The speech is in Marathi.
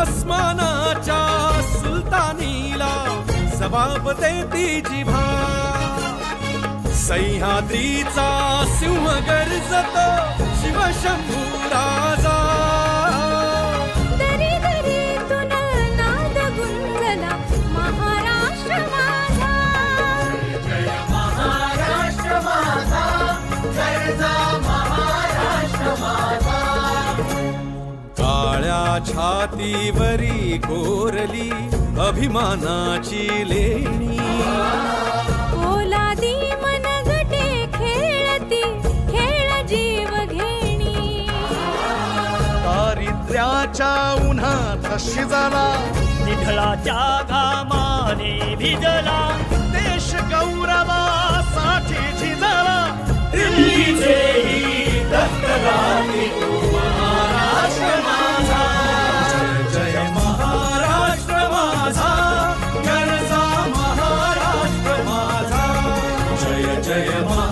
अस्मानाच्या सुलतानीला जबाब देती जिभा. सह्याद्रीचा सिंह गर्जत शिवशंभू छातीवरी कोरली अभिमानाची लेणी. ओलादी मन गटे खेळती खेळ जीव घेणी. दारिद्र्याच्या उन्हात शिजला निधळाच्या घामाने भिजला देश गौरवासाठी झिजला. दिल्लीचे Daya.